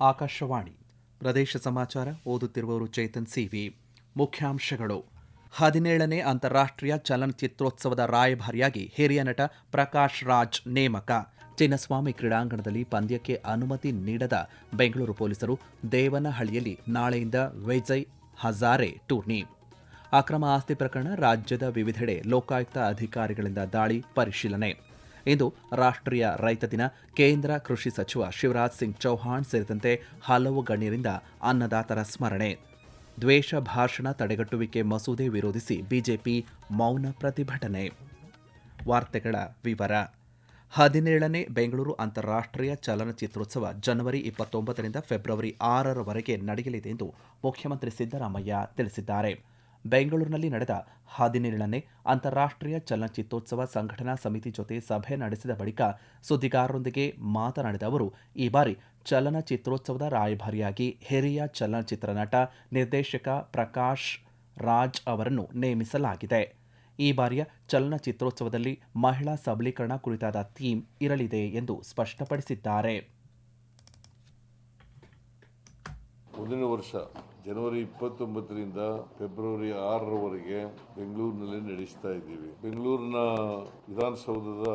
ಆಕಾಶವಾಣಿ. ಪ್ರದೇಶ ಸಮಾಚಾರ ಓದುತ್ತಿರುವವರು ಚೇತನ್ ಸಿವಿ. ಮುಖ್ಯಾಂಶಗಳು. ಹದಿನೇಳನೇ ಅಂತಾರಾಷ್ಟ್ರೀಯ ಚಲನಚಿತ್ರೋತ್ಸವದ ರಾಯಭಾರಿಯಾಗಿ ಹಿರಿಯ ನಟ ಪ್ರಕಾಶ್ ರಾಜ್ ನೇಮಕ. ಚಿನ್ನಸ್ವಾಮಿ ಕ್ರೀಡಾಂಗಣದಲ್ಲಿ ಪಂದ್ಯಕ್ಕೆ ಅನುಮತಿ ನೀಡದ ಬೆಂಗಳೂರು ಪೊಲೀಸರು ದೇವನಹಳ್ಳಿಯಲ್ಲಿ ನಾಳೆಯಿಂದ ವಿಜಯ್ ಹಜಾರೆ ಟೂರ್ನಿ. ಅಕ್ರಮ ಆಸ್ತಿ ಪ್ರಕರಣ ರಾಜ್ಯದ ವಿವಿಧೆಡೆ ಲೋಕಾಯುಕ್ತ ಅಧಿಕಾರಿಗಳಿಂದ ದಾಳಿ ಪರಿಶೀಲನೆ. ಇಂದು ರಾಷ್ಟ್ರೀಯ ರೈತ ದಿನ. ಕೇಂದ್ರ ಕೃಷಿ ಸಚಿವ ಶಿವರಾಜ್ ಸಿಂಗ್ ಚೌಹಾಣ್ ಸೇರಿದಂತೆ ಹಲವು ಗಣ್ಯರಿಂದ ಅನ್ನದಾತರ ಸ್ಮರಣೆ. ದ್ವೇಷ ಭಾಷಣ ತಡೆಗಟ್ಟುವಿಕೆ ಮಸೂದೆ ವಿರೋಧಿಸಿ ಬಿಜೆಪಿ ಮೌನ ಪ್ರತಿಭಟನೆ. ವಾರ್ತೆಗಳ ವಿವರ. ಹದಿನೇಳನೇ ಬೆಂಗಳೂರು ಅಂತಾರಾಷ್ಟ್ರೀಯ ಚಲನಚಿತ್ರೋತ್ಸವ ಜನವರಿ ಇಪ್ಪತ್ತೊಂಬತ್ತರಿಂದ ಫೆಬ್ರವರಿ ಆರರವರೆಗೆ ನಡೆಯಲಿದೆ ಎಂದು ಮುಖ್ಯಮಂತ್ರಿ ಸಿದ್ದರಾಮಯ್ಯ ತಿಳಿಸಿದ್ದಾರೆ. ಬೆಂಗಳೂರಿನಲ್ಲಿ ನಡೆದ ಹದಿನೇಳನೇ ಅಂತಾರಾಷ್ಟ್ರೀಯ ಚಲನಚಿತ್ರೋತ್ಸವ ಸಂಘಟನಾ ಸಮಿತಿ ಜೊತೆ ಸಭೆ ನಡೆಸಿದ ಬಳಿಕ ಸುದ್ದಿಗಾರರೊಂದಿಗೆ ಮಾತನಾಡಿದ ಅವರು, ಈ ಬಾರಿ ಚಲನಚಿತ್ರೋತ್ಸವದ ರಾಯಭಾರಿಯಾಗಿ ಹಿರಿಯ ಚಲನಚಿತ್ರ ನಟ ನಿರ್ದೇಶಕ ಪ್ರಕಾಶ್ ರಾಜ್ ಅವರನ್ನು ನೇಮಿಸಲಾಗಿದೆ. ಈ ಬಾರಿಯ ಚಲನಚಿತ್ರೋತ್ಸವದಲ್ಲಿ ಮಹಿಳಾ ಸಬಲೀಕರಣ ಕುರಿತಾದ ಥೀಮ್ ಇರಲಿದೆ ಎಂದು ಸ್ಪಷ್ಟಪಡಿಸಿದ್ದಾರೆ. ಮುಂದಿನ ವರ್ಷ ಜನವರಿ ಇಪ್ಪತ್ತೊಂಬತ್ತರಿಂದ ಫೆಬ್ರವರಿ ಆರರವರೆಗೆ ಬೆಂಗಳೂರಿನಲ್ಲಿ ನಡೆಸ್ತಾ ಇದ್ದೀವಿ. ಬೆಂಗಳೂರಿನ ವಿಧಾನಸೌಧದ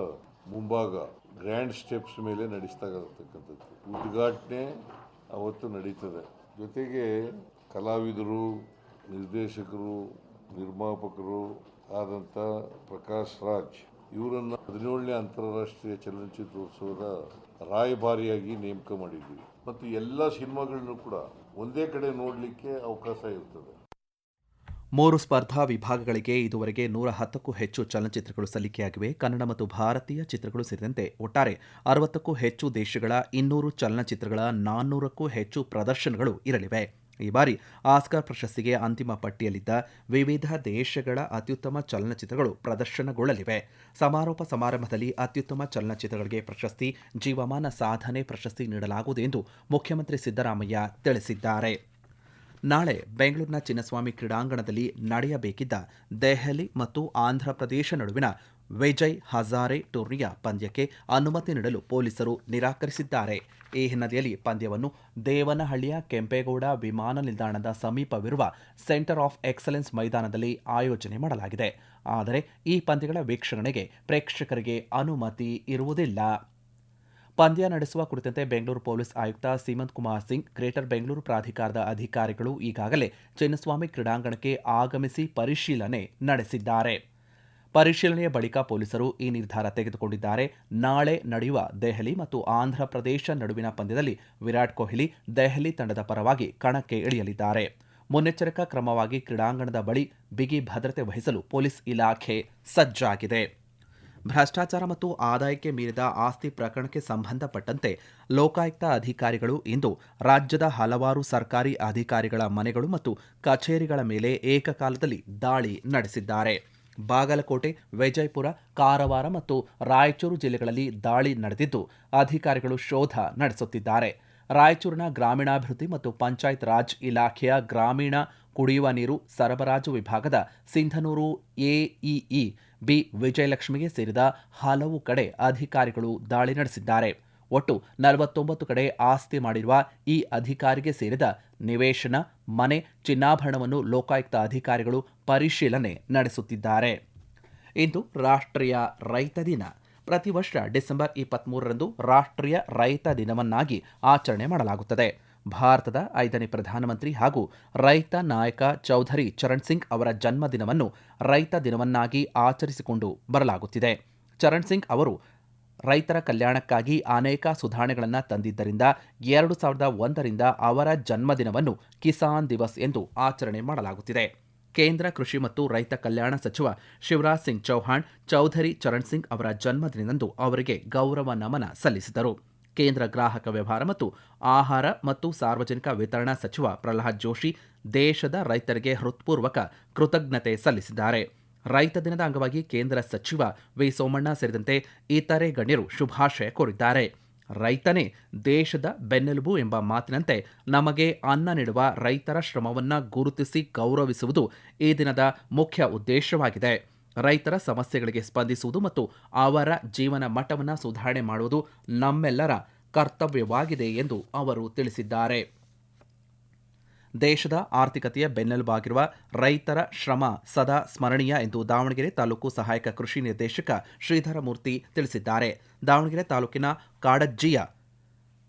ಮುಂಭಾಗ ಗ್ರ್ಯಾಂಡ್ ಸ್ಟೆಪ್ಸ್ ಮೇಲೆ ನಡೆಸ್ತಾ ಉದ್ಘಾಟನೆ ಅವತ್ತು ನಡೀತದೆ. ಜೊತೆಗೆ ಕಲಾವಿದರು, ನಿರ್ದೇಶಕರು, ನಿರ್ಮಾಪಕರು ಆದಂಥ ಪ್ರಕಾಶ್ ರಾಜ್ ಇವರನ್ನು ಹದಿನೇಳನೇ ಅಂತಾರಾಷ್ಟ್ರೀಯ ಚಲನಚಿತ್ರೋತ್ಸವದ ರಾಯಭಾರಿಯಾಗಿ ನೇಮಕ ಮಾಡಿದ್ದೀವಿ. ಮತ್ತು ಎಲ್ಲ ಸಿನಿಮಾಗಳನ್ನು ಕೂಡ ಒಂದೇ ಕಡೆ ನೋಡಲಿಕ್ಕೆ ಅವಕಾಶ ಇರ್ತದೆ. ಮೂರು ಸ್ಪರ್ಧಾ ವಿಭಾಗಗಳಿಗೆ ಇದುವರೆಗೆ ನೂರ ಹತ್ತಕ್ಕೂ ಹೆಚ್ಚು ಚಲನಚಿತ್ರಗಳು ಸಲ್ಲಿಕೆಯಾಗಿವೆ. ಕನ್ನಡ ಮತ್ತು ಭಾರತೀಯ ಚಿತ್ರಗಳು ಸೇರಿದಂತೆ ಒಟ್ಟಾರೆ ಅರವತ್ತಕ್ಕೂ ಹೆಚ್ಚು ದೇಶಗಳ ಇನ್ನೂರು ಚಲನಚಿತ್ರಗಳ ನಾನ್ನೂರಕ್ಕೂ ಹೆಚ್ಚು ಪ್ರದರ್ಶನಗಳು ಇರಲಿವೆ. ಈ ಬಾರಿ ಆಸ್ಕರ್ ಪ್ರಶಸ್ತಿಗೆ ಅಂತಿಮ ಪಟ್ಟಿಯಲ್ಲಿದ್ದ ವಿವಿಧ ದೇಶಗಳ ಅತ್ಯುತ್ತಮ ಚಲನಚಿತ್ರಗಳು ಪ್ರದರ್ಶನಗೊಳ್ಳಲಿವೆ. ಸಮಾರೋಪ ಸಮಾರಂಭದಲ್ಲಿ ಅತ್ಯುತ್ತಮ ಚಲನಚಿತ್ರಗಳಿಗೆ ಪ್ರಶಸ್ತಿ, ಜೀವಮಾನ ಸಾಧನೆ ಪ್ರಶಸ್ತಿ ನೀಡಲಾಗುವುದು ಎಂದು ಮುಖ್ಯಮಂತ್ರಿ ಸಿದ್ದರಾಮಯ್ಯ ತಿಳಿಸಿದ್ದಾರೆ. ನಾಳೆ ಬೆಂಗಳೂರಿನ ಚಿನ್ನಸ್ವಾಮಿ ಕ್ರೀಡಾಂಗಣದಲ್ಲಿ ನಡೆಯಬೇಕಿದ್ದ ದೆಹಲಿ ಮತ್ತು ಆಂಧ್ರಪ್ರದೇಶ ನಡುವಿನ ವಿಜಯ್ ಹಜಾರೆ ಟೂರ್ನಿಯ ಪಂದ್ಯಕ್ಕೆ ಅನುಮತಿ ನೀಡಲು ಪೊಲೀಸರು ನಿರಾಕರಿಸಿದ್ದಾರೆ. ಈ ಹಿನ್ನೆಲೆಯಲ್ಲಿ ಪಂದ್ಯವನ್ನು ದೇವನಹಳ್ಳಿಯ ಕೆಂಪೇಗೌಡ ವಿಮಾನ ನಿಲ್ದಾಣದ ಸಮೀಪವಿರುವ ಸೆಂಟರ್ ಆಫ್ ಎಕ್ಸಲೆನ್ಸ್ ಮೈದಾನದಲ್ಲಿ ಆಯೋಜನೆ ಮಾಡಲಾಗಿದೆ. ಆದರೆ ಈ ಪಂದ್ಯಗಳ ವೀಕ್ಷಣೆಗೆ ಪ್ರೇಕ್ಷಕರಿಗೆ ಅನುಮತಿ ಇರುವುದಿಲ್ಲ. ಪಂದ್ಯ ನಡೆಸುವ ಕುರಿತಂತೆ ಬೆಂಗಳೂರು ಪೊಲೀಸ್ ಆಯುಕ್ತ ಸೀಮಂತ್ ಕುಮಾರ್ ಸಿಂಗ್, ಗ್ರೇಟರ್ ಬೆಂಗಳೂರು ಪ್ರಾಧಿಕಾರದ ಅಧಿಕಾರಿಗಳು ಈಗಾಗಲೇ ಚಿನ್ನಸ್ವಾಮಿ ಕ್ರೀಡಾಂಗಣಕ್ಕೆ ಆಗಮಿಸಿ ಪರಿಶೀಲನೆ ನಡೆಸಿದ್ದಾರೆ. ಪರಿಶೀಲನೆಯ ಬಳಿಕ ಪೊಲೀಸರು ಈ ನಿರ್ಧಾರ ತೆಗೆದುಕೊಂಡಿದ್ದಾರೆ. ನಾಳೆ ನಡೆಯುವ ದೆಹಲಿ ಮತ್ತು ಆಂಧ್ರಪ್ರದೇಶ ನಡುವಿನ ಪಂದ್ಯದಲ್ಲಿ ವಿರಾಟ್ ಕೊಹ್ಲಿ ದೆಹಲಿ ತಂಡದ ಪರವಾಗಿ ಕಣಕ್ಕೆ ಇಳಿಯಲಿದ್ದಾರೆ. ಮುನ್ನೆಚ್ಚರಿಕಾ ಕ್ರಮವಾಗಿ ಕ್ರೀಡಾಂಗಣದ ಬಳಿ ಬಿಗಿ ಭದ್ರತೆ ವಹಿಸಲು ಪೊಲೀಸ್ ಇಲಾಖೆ ಸಜ್ಜಾಗಿದೆ. ಭ್ರಷ್ಟಾಚಾರ ಮತ್ತು ಆದಾಯಕ್ಕೆ ಮೀರಿದ ಆಸ್ತಿ ಪ್ರಕರಣಕ್ಕೆ ಸಂಬಂಧಪಟ್ಟಂತೆ ಲೋಕಾಯುಕ್ತ ಅಧಿಕಾರಿಗಳು ಇಂದು ರಾಜ್ಯದ ಹಲವಾರು ಸರ್ಕಾರಿ ಅಧಿಕಾರಿಗಳ ಮನೆಗಳು ಮತ್ತು ಕಚೇರಿಗಳ ಮೇಲೆ ಏಕಕಾಲದಲ್ಲಿ ದಾಳಿ ನಡೆಸಿದ್ದಾರೆ. ಬಾಗಲಕೋಟೆ, ವಿಜಯಪುರ, ಕಾರವಾರ ಮತ್ತು ರಾಯಚೂರು ಜಿಲ್ಲೆಗಳಲ್ಲಿ ದಾಳಿ ನಡೆದಿದ್ದು ಅಧಿಕಾರಿಗಳು ಶೋಧ ನಡೆಸುತ್ತಿದ್ದಾರೆ. ರಾಯಚೂರಿನ ಗ್ರಾಮೀಣಾಭಿವೃದ್ಧಿ ಮತ್ತು ಪಂಚಾಯತ್ ರಾಜ್ ಇಲಾಖೆಯ ಗ್ರಾಮೀಣ ಕುಡಿಯುವ ನೀರು ಸರಬರಾಜು ವಿಭಾಗದ ಸಿಂಧನೂರು ಎಇಇ ಬಿ. ವಿಜಯಲಕ್ಷ್ಮಿಗೆ ಸೇರಿದ ಹಲವು ಕಡೆ ಅಧಿಕಾರಿಗಳು ದಾಳಿ ನಡೆಸಿದ್ದಾರೆ. ಒಟ್ಟು ನಲವತ್ತೊಂಬತ್ತು ಕಡೆ ಆಸ್ತಿ ಮಾಡಿರುವ ಈ ಅಧಿಕಾರಿಗೆ ಸೇರಿದ ನಿವೇಶನ, ಮನೆ, ಚಿನ್ನಾಭರಣವನ್ನು ಲೋಕಾಯುಕ್ತ ಅಧಿಕಾರಿಗಳು ಪರಿಶೀಲನೆ ನಡೆಸುತ್ತಿದ್ದಾರೆ. ಇಂದು ರಾಷ್ಟ್ರೀಯ ರೈತ ದಿನ. ಪ್ರತಿ ವರ್ಷ ಡಿಸೆಂಬರ್ ಇಪ್ಪತ್ತ್ಮೂರರಂದು ರಾಷ್ಟ್ರೀಯ ರೈತ ದಿನವನ್ನಾಗಿ ಆಚರಣೆ ಮಾಡಲಾಗುತ್ತದೆ. ಭಾರತದ ಐದನೇ ಪ್ರಧಾನಮಂತ್ರಿ ಹಾಗೂ ರೈತ ನಾಯಕ ಚೌಧರಿ ಚರಣ್ ಸಿಂಗ್ ಅವರ ಜನ್ಮದಿನವನ್ನು ರೈತ ದಿನವನ್ನಾಗಿ ಆಚರಿಸಿಕೊಂಡು ಬರಲಾಗುತ್ತಿದೆ. ಚರಣ್ ಸಿಂಗ್ ಅವರು ರೈತರ ಕಲ್ಯಾಣಕ್ಕಾಗಿ ಅನೇಕ ಸುಧಾರಣೆಗಳನ್ನು ತಂದಿದ್ದರಿಂದ ಎರಡು ಸಾವಿರದ ಒಂದರಿಂದ ಅವರ ಜನ್ಮದಿನವನ್ನು ಕಿಸಾನ್ ದಿವಸ್ ಎಂದು ಆಚರಣೆ ಮಾಡಲಾಗುತ್ತಿದೆ. ಕೇಂದ್ರ ಕೃಷಿ ಮತ್ತು ರೈತ ಕಲ್ಯಾಣ ಸಚಿವ ಶಿವರಾಜ್ ಸಿಂಗ್ ಚೌಹಾಣ್, ಚೌಧರಿ ಚರಣ್ ಸಿಂಗ್ ಅವರ ಜನ್ಮದಿನದಂದು ಅವರಿಗೆ ಗೌರವ ನಮನ ಸಲ್ಲಿಸಿದರು. ಕೇಂದ್ರ ಗ್ರಾಹಕ ವ್ಯವಹಾರ ಮತ್ತು ಆಹಾರ ಮತ್ತು ಸಾರ್ವಜನಿಕ ವಿತರಣಾ ಸಚಿವ ಪ್ರಹ್ಲಾದ್ ಜೋಶಿ ದೇಶದ ರೈತರಿಗೆ ಹೃತ್ಪೂರ್ವಕ ಕೃತಜ್ಞತೆ ಸಲ್ಲಿಸಿದ್ದಾರೆ. ರೈತ ದಿನದ ಅಂಗವಾಗಿ ಕೇಂದ್ರ ಸಚಿವ ವಿ. ಸೋಮಣ್ಣ ಸೇರಿದಂತೆ ಇತರೆ ಗಣ್ಯರು ಶುಭಾಶಯ ಕೋರಿದ್ದಾರೆ. ರೈತನೇ ದೇಶದ ಬೆನ್ನೆಲುಬು ಎಂಬ ಮಾತಿನಂತೆ ನಮಗೆ ಅನ್ನ ನೀಡುವ ರೈತರ ಶ್ರಮವನ್ನು ಗುರುತಿಸಿ ಗೌರವಿಸುವುದು ಈ ದಿನದ ಮುಖ್ಯ ಉದ್ದೇಶವಾಗಿದೆ. ರೈತರ ಸಮಸ್ಯೆಗಳಿಗೆ ಸ್ಪಂದಿಸುವುದು ಮತ್ತು ಅವರ ಜೀವನ ಮಟ್ಟವನ್ನು ಸುಧಾರಣೆ ಮಾಡುವುದು ನಮ್ಮೆಲ್ಲರ ಕರ್ತವ್ಯವಾಗಿದೆ ಎಂದು ಅವರು ತಿಳಿಸಿದ್ದಾರೆ. ದೇಶದ ಆರ್ಥಿಕತೆಯ ಬೆನ್ನೆಲುಬಾಗಿರುವ ರೈತರ ಶ್ರಮ ಸದಾ ಸ್ಮರಣೀಯ ಎಂದು ದಾವಣಗೆರೆ ತಾಲೂಕು ಸಹಾಯಕ ಕೃಷಿ ನಿರ್ದೇಶಕ ಶ್ರೀಧರಮೂರ್ತಿ ತಿಳಿಸಿದ್ದಾರೆ. ದಾವಣಗೆರೆ ತಾಲೂಕಿನ ಕಾಡಜ್ಜಿಯ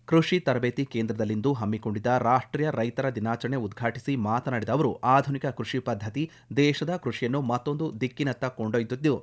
ಕೃಷಿ ತರಬೇತಿ ಕೇಂದ್ರದಲ್ಲಿಂದು ಹಮ್ಮಿಕೊಂಡಿದ್ದ ರಾಷ್ಟ್ರೀಯ ರೈತರ ದಿನಾಚರಣೆ ಉದ್ಘಾಟಿಸಿ ಮಾತನಾಡಿದ ಅವರು, ಆಧುನಿಕ ಕೃಷಿ ಪದ್ಧತಿ ದೇಶದ ಕೃಷಿಯನ್ನು ಮತ್ತೊಂದು ದಿಕ್ಕಿನತ್ತ ಕೊಂಡೊಯ್ದಿದ್ದು,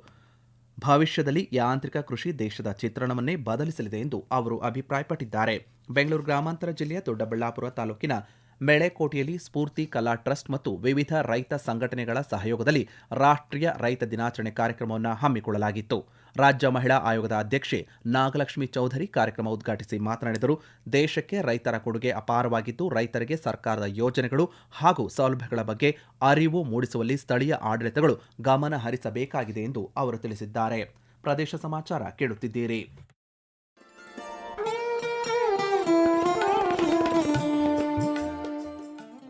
ಭವಿಷ್ಯದಲ್ಲಿ ಯಾಂತ್ರಿಕ ಕೃಷಿ ದೇಶದ ಚಿತ್ರಣವನ್ನೇ ಬದಲಿಸಲಿದೆ ಎಂದು ಅವರು ಅಭಿಪ್ರಾಯಪಟ್ಟಿದ್ದಾರೆ. ಬೆಂಗಳೂರು ಗ್ರಾಮಾಂತರ ಜಿಲ್ಲೆಯ ದೊಡ್ಡಬಳ್ಳಾಪುರ ತಾಲೂಕಿನ ಮೆಳೆಕೋಟೆಯಲ್ಲಿ ಸ್ಫೂರ್ತಿ, ಕಲಾ, ಟ್ರಸ್ಟ್ ಮತ್ತು ವಿವಿಧ ರೈತ ಸಂಘಟನೆಗಳ ಸಹಯೋಗದಲ್ಲಿ ರಾಷ್ಟ್ರೀಯ ರೈತ ದಿನಾಚರಣೆ ಕಾರ್ಯಕ್ರಮವನ್ನು ಹಮ್ಮಿಕೊಳ್ಳಲಾಗಿತ್ತು. ರಾಜ್ಯ ಮಹಿಳಾ ಆಯೋಗದ ಅಧ್ಯಕ್ಷೆ ನಾಗಲಕ್ಷ್ಮಿ ಚೌಧರಿ ಕಾರ್ಯಕ್ರಮ ಉದ್ಘಾಟಿಸಿ ಮಾತನಾಡಿದರು. ದೇಶಕ್ಕೆ ರೈತರ ಕೊಡುಗೆ ಅಪಾರವಾಗಿದ್ದು, ರೈತರಿಗೆ ಸರ್ಕಾರದ ಯೋಜನೆಗಳು ಹಾಗೂ ಸೌಲಭ್ಯಗಳ ಬಗ್ಗೆ ಅರಿವು ಮೂಡಿಸುವಲ್ಲಿ ಸ್ಥಳೀಯ ಆಡಳಿತಗಳು ಗಮನ ಹರಿಸಬೇಕಾಗಿದೆ ಎಂದು ಅವರು ತಿಳಿಸಿದ್ದಾರೆ. ಪ್ರದೇಶ ಸಮಾಚಾರ ಕೇಳುತ್ತಿದ್ದೀರಿ.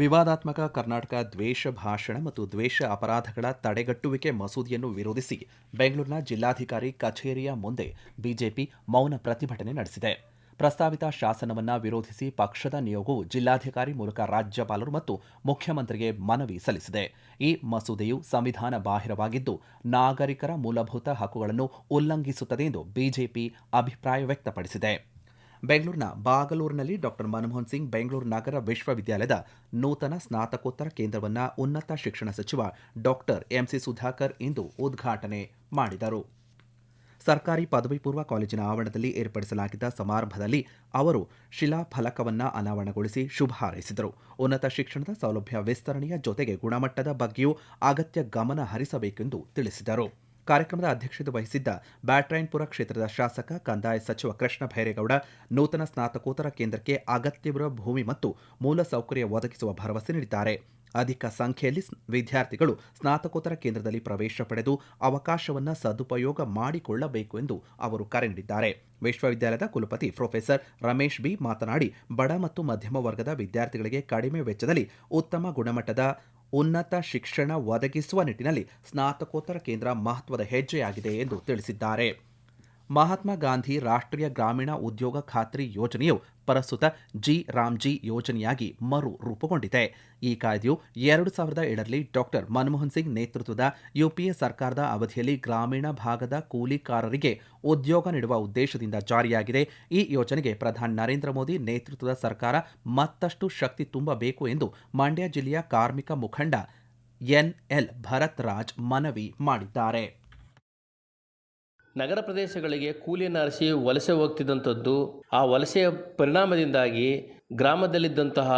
ವಿವಾದಾತ್ಮಕ ಕರ್ನಾಟಕ ದ್ವೇಷ ಭಾಷಣ ಮತ್ತು ದ್ವೇಷ ಅಪರಾಧಗಳ ತಡೆಗಟ್ಟುವಿಕೆ ಮಸೂದೆಯನ್ನು ವಿರೋಧಿಸಿ ಬೆಂಗಳೂರಿನ ಜಿಲ್ಲಾಧಿಕಾರಿ ಕಚೇರಿಯ ಮುಂದೆ ಬಿಜೆಪಿ ಮೌನ ಪ್ರತಿಭಟನೆ ನಡೆಸಿದೆ. ಪ್ರಸ್ತಾವಿತ ಶಾಸನವನ್ನು ವಿರೋಧಿಸಿ ಪಕ್ಷದ ನಿಯೋಗವು ಜಿಲ್ಲಾಧಿಕಾರಿ ಮೂಲಕ ರಾಜ್ಯಪಾಲರು ಮತ್ತು ಮುಖ್ಯಮಂತ್ರಿಗೆ ಮನವಿ ಸಲ್ಲಿಸಿದೆ. ಈ ಮಸೂದೆಯು ಸಂವಿಧಾನ ಬಾಹಿರವಾಗಿದ್ದು, ನಾಗರಿಕರ ಮೂಲಭೂತ ಹಕ್ಕುಗಳನ್ನು ಉಲ್ಲಂಘಿಸುತ್ತದೆ ಎಂದು ಬಿಜೆಪಿ ಅಭಿಪ್ರಾಯ ವ್ಯಕ್ತಪಡಿಸಿದೆ. ಬೆಂಗಳೂರಿನ ಬಾಗಲೂರಿನಲ್ಲಿ ಡಾಕ್ಟರ್ ಮನಮೋಹನ್ ಸಿಂಗ್ ಬೆಂಗಳೂರು ನಗರ ವಿಶ್ವವಿದ್ಯಾಲಯದ ನೂತನ ಸ್ನಾತಕೋತ್ತರ ಕೇಂದ್ರವನ್ನು ಉನ್ನತ ಶಿಕ್ಷಣ ಸಚಿವ ಡಾಕ್ಟರ್ ಎಂಸಿ ಸುಧಾಕರ್ ಇಂದು ಉದ್ಘಾಟನೆ ಮಾಡಿದರು. ಸರ್ಕಾರಿ ಪದವಿ ಪೂರ್ವ ಕಾಲೇಜಿನ ಆವರಣದಲ್ಲಿ ಏರ್ಪಡಿಸಲಾಗಿದ್ದ ಸಮಾರಂಭದಲ್ಲಿ ಅವರು ಶಿಲಾಫಲಕವನ್ನು ಅನಾವರಣಗೊಳಿಸಿ ಶುಭ ಹಾರೈಸಿದರು. ಉನ್ನತ ಶಿಕ್ಷಣದ ಸೌಲಭ್ಯ ವಿಸ್ತರಣೆಯ ಜೊತೆಗೆ ಗುಣಮಟ್ಟದ ಬಗ್ಗೆಯೂ ಅಗತ್ಯ ಗಮನ ಹರಿಸಬೇಕೆಂದು ತಿಳಿಸಿದರು. ಕಾರ್ಯಕ್ರಮದ ಅಧ್ಯಕ್ಷತೆ ವಹಿಸಿದ್ದ ಬ್ಯಾಟ್ರಾಯನ್ಪುರ ಕ್ಷೇತ್ರದ ಶಾಸಕ, ಕಂದಾಯ ಸಚಿವ ಕೃಷ್ಣ ಭೈರೇಗೌಡ, ನೂತನ ಸ್ನಾತಕೋತ್ತರ ಕೇಂದ್ರಕ್ಕೆ ಅಗತ್ಯವಿರುವ ಭೂಮಿ ಮತ್ತು ಮೂಲಸೌಕರ್ಯ ಒದಗಿಸುವ ಭರವಸೆ ನೀಡಿದ್ದಾರೆ. ಅಧಿಕ ಸಂಖ್ಯೆಯಲ್ಲಿ ವಿದ್ಯಾರ್ಥಿಗಳು ಸ್ನಾತಕೋತ್ತರ ಕೇಂದ್ರದಲ್ಲಿ ಪ್ರವೇಶ ಪಡೆದು ಅವಕಾಶವನ್ನು ಸದುಪಯೋಗ ಮಾಡಿಕೊಳ್ಳಬೇಕು ಎಂದು ಅವರು ಕರೆ ನೀಡಿದ್ದಾರೆ. ವಿಶ್ವವಿದ್ಯಾಲಯದ ಕುಲಪತಿ ಪ್ರೊಫೆಸರ್ ರಮೇಶ್ ಬಿ ಮಾತನಾಡಿ, ಬಡ ಮತ್ತು ಮಧ್ಯಮ ವರ್ಗದ ವಿದ್ಯಾರ್ಥಿಗಳಿಗೆ ಕಡಿಮೆ ವೆಚ್ಚದಲ್ಲಿ ಉತ್ತಮ ಗುಣಮಟ್ಟದ ಉನ್ನತ ಶಿಕ್ಷಣ ಒದಗಿಸುವ ನಿಟ್ಟಿನಲ್ಲಿ ಸ್ನಾತಕೋತ್ತರ ಕೇಂದ್ರ ಮಹತ್ವದ ಹೆಜ್ಜೆಯಾಗಿದೆ ಎಂದು ತಿಳಿಸಿದ್ದಾರೆ. ಮಹಾತ್ಮ ಗಾಂಧಿ ರಾಷ್ಟ್ರೀಯ ಗ್ರಾಮೀಣ ಉದ್ಯೋಗ ಖಾತ್ರಿ ಯೋಜನೆಯು ಪ್ರಸ್ತುತ ಜಿ ರಾಮ್ಜಿ ಯೋಜನೆಯಾಗಿ ಮರು ರೂಪುಗೊಂಡಿದೆ. ಈ ಕಾಯ್ದೆಯು ಎರಡು ಸಾವಿರದ ಏಳರಲ್ಲಿ ಡಾಕ್ಟರ್ ಮನಮೋಹನ್ ಸಿಂಗ್ ನೇತೃತ್ವದ ಯುಪಿಎ ಸರ್ಕಾರದ ಅವಧಿಯಲ್ಲಿ ಗ್ರಾಮೀಣ ಭಾಗದ ಕೂಲಿಕಾರರಿಗೆ ಉದ್ಯೋಗ ನೀಡುವ ಉದ್ದೇಶದಿಂದ ಜಾರಿಯಾಗಿದೆ. ಈ ಯೋಜನೆಗೆ ಪ್ರಧಾನಿ ನರೇಂದ್ರ ಮೋದಿ ನೇತೃತ್ವದ ಸರ್ಕಾರ ಮತ್ತಷ್ಟು ಶಕ್ತಿ ತುಂಬಬೇಕು ಎಂದು ಮಂಡ್ಯ ಜಿಲ್ಲೆಯ ಕಾರ್ಮಿಕ ಮುಖಂಡ ಎನ್ಎಲ್ ಭರತ್ ರಾಜ್ ಮನವಿ ಮಾಡಿದ್ದಾರೆ. ನಗರ ಪ್ರದೇಶಗಳಿಗೆ ಕೂಲಿಯನ್ನು ಅರಸಿ ವಲಸೆ ಹೋಗ್ತಿದ್ದಂಥದ್ದು, ಆ ವಲಸೆಯ ಪರಿಣಾಮದಿಂದಾಗಿ ಗ್ರಾಮದಲ್ಲಿದ್ದಂತಹ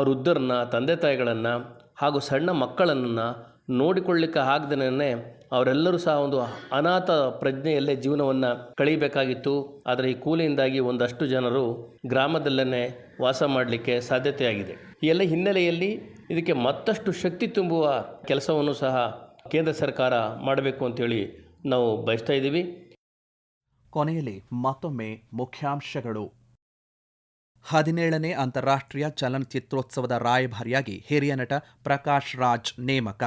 ವೃದ್ಧರನ್ನ, ತಂದೆ ತಾಯಿಗಳನ್ನು ಹಾಗೂ ಸಣ್ಣ ಮಕ್ಕಳನ್ನು ನೋಡಿಕೊಳ್ಳಿಕ್ಕೆ ಆಗದೇ ಅವರೆಲ್ಲರೂ ಸಹ ಒಂದು ಅನಾಥ ಪ್ರಜ್ಞೆಯಲ್ಲೇ ಜೀವನವನ್ನು ಕಳೀಬೇಕಾಗಿತ್ತು ಆದರೆ ಈ ಕೂಲಿಯಿಂದಾಗಿ ಒಂದಷ್ಟು ಜನರು ಗ್ರಾಮದಲ್ಲೇ ವಾಸ ಮಾಡಲಿಕ್ಕೆ ಸಾಧ್ಯತೆಯಾಗಿದೆ. ಈ ಎಲ್ಲ ಹಿನ್ನೆಲೆಯಲ್ಲಿ ಇದಕ್ಕೆ ಮತ್ತಷ್ಟು ಶಕ್ತಿ ತುಂಬುವ ಕೆಲಸವನ್ನು ಸಹ ಕೇಂದ್ರ ಸರ್ಕಾರ ಮಾಡಬೇಕು ಅಂತೇಳಿ ನಾವು ಬಯಸ್ತಾ ಇದ್ದೀವಿ. ಕೊನೆಯಲ್ಲಿ ಮತ್ತೊಮ್ಮೆ ಮುಖ್ಯಾಂಶಗಳು. ಹದಿನೇಳನೇ ಅಂತಾರಾಷ್ಟ್ರೀಯ ಚಲನಚಿತ್ರೋತ್ಸವದ ರಾಯಭಾರಿಯಾಗಿ ಹಿರಿಯ ನಟ ಪ್ರಕಾಶ್ ರಾಜ್ ನೇಮಕ.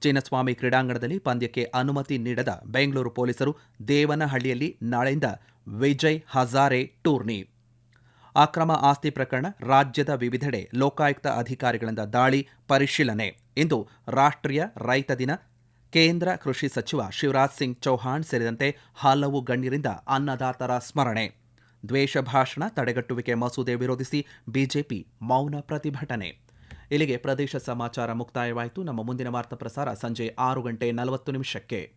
ಚಿನ್ನಸ್ವಾಮಿ ಕ್ರೀಡಾಂಗಣದಲ್ಲಿ ಪಂದ್ಯಕ್ಕೆ ಅನುಮತಿ ನೀಡದ ಬೆಂಗಳೂರು ಪೊಲೀಸರು ದೇವನಹಳ್ಳಿಯಲ್ಲಿ ನಾಳೆಯಿಂದ ವಿಜಯ್ ಹಜಾರೆ ಟೂರ್ನಿ. ಅಕ್ರಮ ಆಸ್ತಿ ಪ್ರಕರಣ ರಾಜ್ಯದ ವಿವಿಧೆಡೆ ಲೋಕಾಯುಕ್ತ ಅಧಿಕಾರಿಗಳಿಂದ ದಾಳಿ ಪರಿಶೀಲನೆ. ಇಂದು ರಾಷ್ಟ್ರೀಯ ರೈತ ದಿನ ಕೇಂದ್ರ ಕೃಷಿ ಸಚಿವ ಶಿವರಾಜ್ ಸಿಂಗ್ ಚೌಹಾಣ್ ಸೇರಿದಂತೆ ಹಲವು ಗಣ್ಯರಿಂದ ಅನ್ನದಾತರ ಸ್ಮರಣೆ. ದ್ವೇಷ ಭಾಷಣ ತಡೆಗಟ್ಟುವಿಕೆ ಮಸೂದೆ ವಿರೋಧಿಸಿ ಬಿಜೆಪಿ ಮೌನ ಪ್ರತಿಭಟನೆ. ಇಲ್ಲಿಗೆ ಪ್ರದೇಶ ಸಮಾಚಾರ ಮುಕ್ತಾಯವಾಯಿತು. ನಮ್ಮ ಮುಂದಿನ ವಾರ್ತಾ ಪ್ರಸಾರ ಸಂಜೆ ಆರು ಗಂಟೆ ನಲವತ್ತು ನಿಮಿಷಕ್ಕೆ.